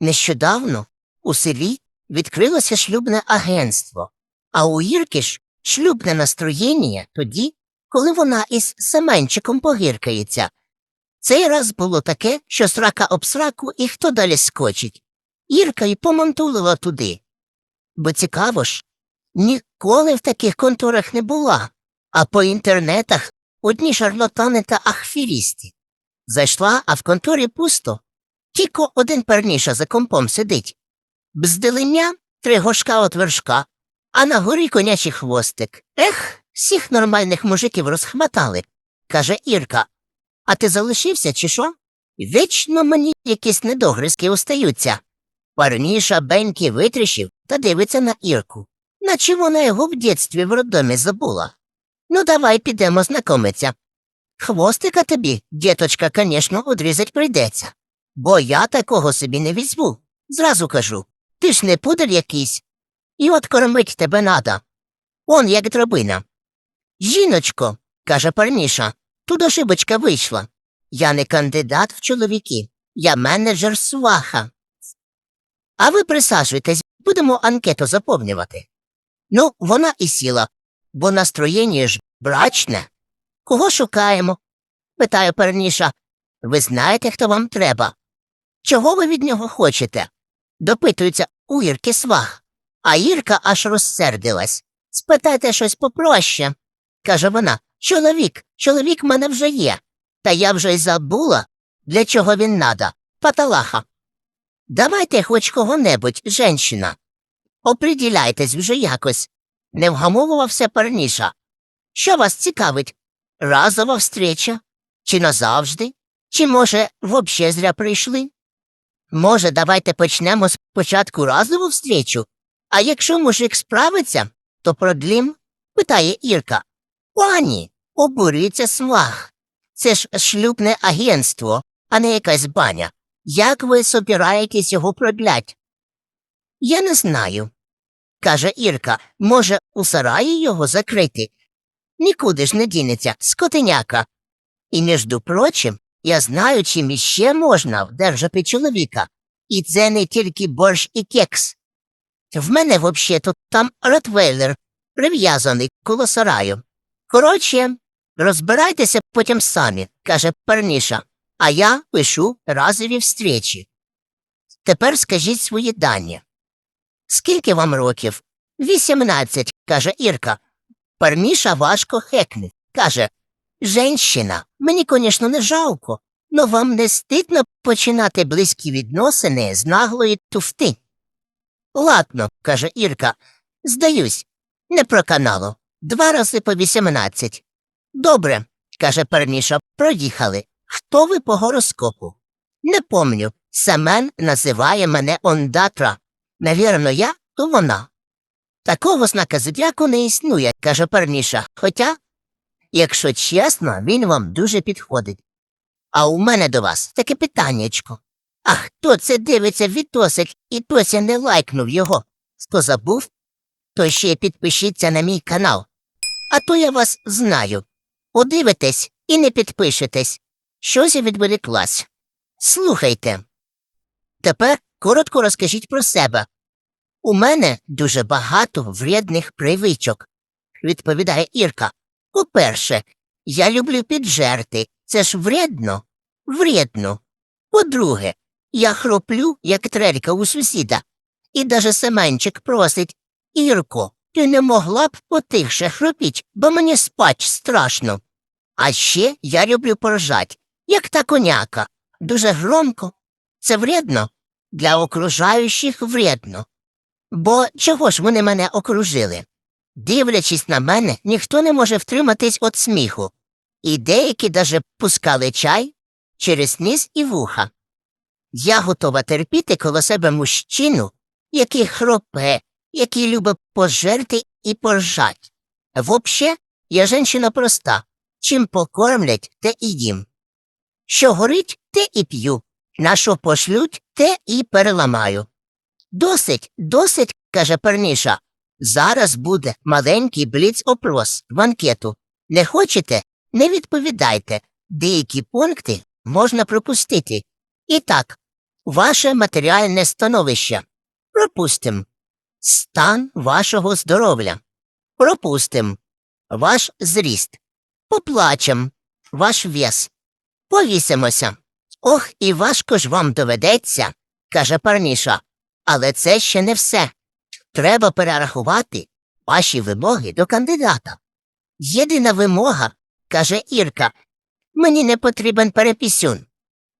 Нещодавно у селі відкрилося шлюбне агентство, а у Ірки ж шлюбне настроєння тоді, коли вона із Семенчиком погіркається. Цей раз було таке, що срака об сраку і хто далі скочить. Ірка й помонтулила туди. Бо цікаво ж, ніколи в таких конторах не була, а по інтернетах одні шарлатани та ахфірісти. Зайшла, а в конторі пусто. Тільки один перніша за компом сидить. Бздилення три гошка от вершка, а на горі конячий хвостик. Ех, всіх нормальних мужиків розхватали, каже Ірка. А ти залишився, чи що? Вічно мені якісь недогризки остаються. Парніша беньки витріщив та дивиться на Ірку, наче вона його в дєтстві в роддомі забула. Ну, давай підемо знайомитися. Хвостика тобі, діточка, конечно, одрізать прийдеться. Бо я такого собі не візьму. Зразу кажу. Ти ж не пудель якийсь. І от кормить тебе надо. Он як дробина. Жіночко, каже парніша, тут ошибочка вийшла. Я не кандидат в чоловіки, я менеджер сваха. А ви присаджуйтесь, будемо анкету заповнювати. Ну, вона і сіла, бо настроєння ж брачне. Кого шукаємо? питає парніша. Ви знаєте, хто вам треба? Чого ви від нього хочете? допитується у Ірки свах. А Ірка аж розсердилась. Спитайте щось попроще. каже вона. Чоловік, чоловік мене вже є. Та я вже й забула, для чого він надо. Паталаха. Давайте хоч кого-небудь, женщина. Оприділяйтесь вже якось. Не вгамовувався парніша. Що вас цікавить? Разова встреча? Чи назавжди? Чи, може, вообще зря прийшли? Може, давайте почнемо спочатку разову встречу, а якщо мужик справиться, то продлім? питає Ірка. Пані, обурюється свах. Це ж шлюбне агентство, а не якась баня. Як ви собираєтесь його продлять? Я не знаю, каже Ірка. Може, у сараї його закрити? Нікуди ж не дінеться, скотиняка. І, між прочим, я знаю, чим іще можна вдержати чоловіка. І це не тільки борщ і кекс. В мене взагалі-то там ротвейлер, прив'язаний коло сараю. Коротше, розбирайтеся потім самі, каже парніша, а я пишу разові встречі. Тепер скажіть свої дані. Скільки вам років? Вісімнадцять, каже Ірка. Парніша важко хекне. Каже Женщина, мені, звісно, не жалко, но вам не стидно починати близькі відносини з наглої туфти. Ладно, каже Ірка, здаюсь, не проканало. Два рази по вісімнадцять. Добре, каже парніша, проїхали. Хто ви по гороскопу? Не помню. Семен називає мене ондатра. Навірно, я, то вона. Такого знака зодіаку не існує, каже парніша, хоча, якщо чесно, він вам дуже підходить. А у мене до вас таке питаннячко. А хто це дивиться відосик і досі не лайкнув його? Хто забув? То ще підпишіться на мій канал. А то я вас знаю. Подивитесь і не підпишетесь. Щось я відволіклась. Слухайте. Тепер коротко розкажіть про себе. У мене дуже багато вредних привичок, відповідає Ірка. По-перше, я люблю піджерти. Це ж вредно? Вредно. По-друге, я хроплю, як трелька у сусіда. І даже Семенчик просить Ірко, ти не могла б потихше хропіть, бо мені спать страшно. А ще я люблю поржать, як та коняка. Дуже громко. Це вредно? Для окружаючих вредно. Бо чого ж вони мене окружили? Дивлячись на мене, ніхто не може втриматись від сміху, і деякі даже пускали чай через ніс і вуха. Я готова терпіти коло себе мужчину, який хропе, який любить пожерти і поржать. Вообще, я женщина проста. Чим покормлять, те і їм. Що горить, те і п'ю. На що пошлють, те і переламаю. Досить, досить, каже парніша. Зараз буде маленький бліц опрос в анкету. Не хочете? Не відповідайте. Деякі пункти можна пропустити. І так, ваше матеріальне становище. Пропустим. Стан вашого здоров'я. Пропустим. Ваш зріст. Поплачем. Ваш вес. Повісимося. Ох, і важко ж вам доведеться, каже парніша. Але це ще не все. Треба перерахувати ваші вимоги до кандидата. Єдина вимога, каже Ірка, мені не потрібен перепісюн.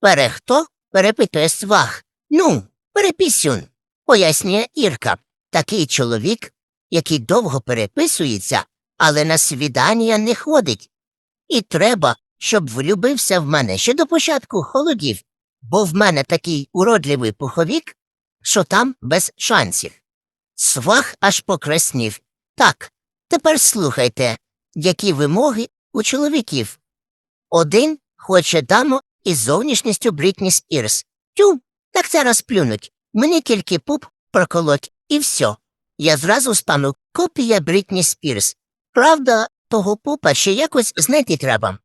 Перехто? перепитує свах. Ну, перепісюн, пояснює Ірка. Такий чоловік, який довго переписується, але на свідання не ходить. І треба, щоб влюбився в мене ще до початку холодів, бо в мене такий уродливий пуховік, що там без шансів. Свах аж покраснів. Так, тепер слухайте, які вимоги у чоловіків. Один хоче даму із зовнішністю Брітні Спірс. Тю, так зараз плюнуть. Мені тільки пуп проколоть і все. Я зразу стану копія Брітні Спірс. Правда, того пупа ще якось знайти треба.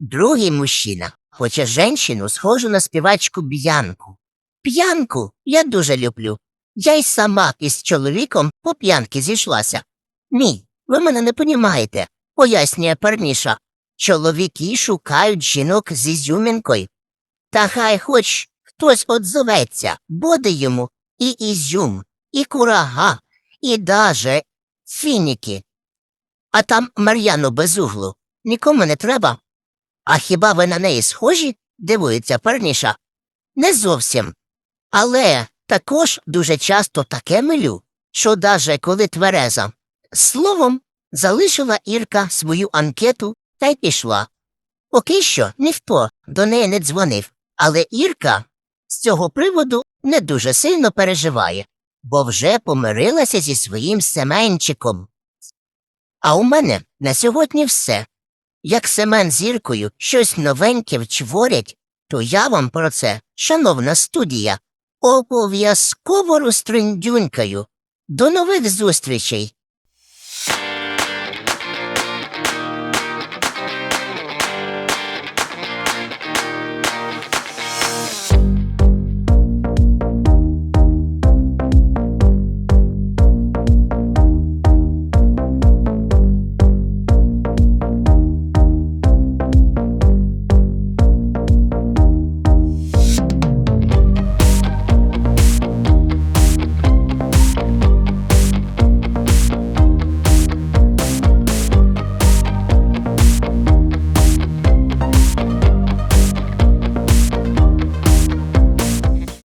Другий мужчина хоче женщину, схожу на співачку Б'янку. П'янку я дуже люблю. Я й сама із чоловіком по п'янки зійшлася. Ні, ви мене не понімаєте, пояснює парніша. Чоловіки шукають жінок з ізюмінкою. Та хай хоч хтось отзоветься, буде йому і ізюм, і курага, і даже фініки. А там Мар'яну безуглу нікому не треба. А хіба ви на неї схожі? дивується парніша. Не зовсім. Але також дуже часто таке милю, що даже коли твереза. Словом, залишила Ірка свою анкету та й пішла. Поки що ніхто до неї не дзвонив, але Ірка з цього приводу не дуже сильно переживає, бо вже помирилася зі своїм Семенчиком. А у мене на сьогодні все. Як Семен з Іркою щось новеньке вчворять, то я вам про це, шановна студія, обов'язково розтриндюнькаю. До нових зустрічей!